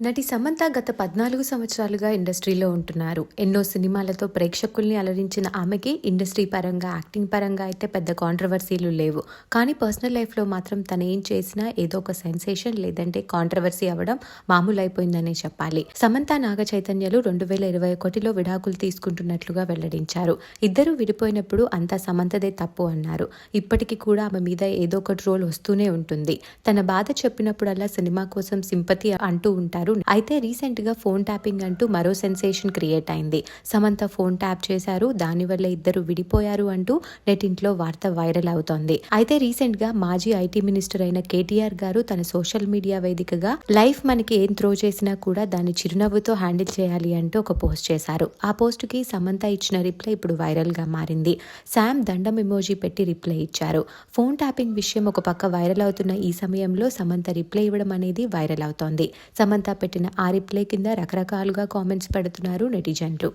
నటి సమంత గత పద్నాలుగు సంవత్సరాలుగా ఇండస్ట్రీలో ఉంటున్నారు. ఎన్నో సినిమాలతో ప్రేక్షకుల్ని అలరించిన ఆమెకి ఇండస్ట్రీ పరంగా యాక్టింగ్ పరంగా అయితే పెద్ద కాంట్రవర్సీలు లేవు. కానీ పర్సనల్ లైఫ్లో మాత్రం తను ఏం చేసినా ఏదో ఒక సెన్సేషన్ లేదంటే కాంట్రవర్సీ అవ్వడం మామూలు అయిపోయిందనే చెప్పాలి. సమంత నాగ చైతన్యలు రెండు వేల ఇరవై ఒకటిలో విడాకులు తీసుకుంటున్నట్లుగా వెల్లడించారు. ఇద్దరు విడిపోయినప్పుడు అంతా సమంతదే తప్పు అన్నారు. ఇప్పటికీ కూడా ఆమె మీద ఏదో ఒక ట్రోల్ వస్తూనే ఉంటుంది. తన బాధ చెప్పినప్పుడల్లా సినిమా కోసం సింపతి అంటూ ఉంటారు. అయితే రీసెంట్గా ఫోన్ ట్యాపింగ్ అంటూ మరో సెన్సేషన్ క్రియేట్ అయింది. సమంత ఫోన్ ట్యాప్ చేశారు. దానివల్ల ఇద్దరు విడిపోయారు అంటూ నెటింట్లో వార్త వైరల్ అవుతోంది. అయితే రీసెంట్గా మాజీ ఐటీ మినిస్టర్ అయిన కేటీఆర్ గారు తన సోషల్ మీడియా వేదికగా లైఫ్ మనకి ఏం త్రో చేసినా కూడా దాన్ని చిరునవ్వుతో హ్యాండిల్ చేయాలి అంటూ ఒక పోస్ట్ చేశారు. ఆ పోస్ట్కి సమంత ఇచ్చిన రిప్లై ఇప్పుడు వైరల్గా మారింది. శామ్ దండం ఎమోజీ పెట్టి రిప్లై ఇచ్చారు. ఫోన్ ట్యాపింగ్ విషయం ఒక పక్క వైరల్ అవుతున్న ఈ సమయంలో సమంత రిప్లై ఇవ్వడం అనేది వైరల్ అవుతోంది. సమంత పెట్టిన ఆ రిప్లై కింద రకరకాలుగా కామెంట్స్ పెడుతున్నారు నెటిజన్లు.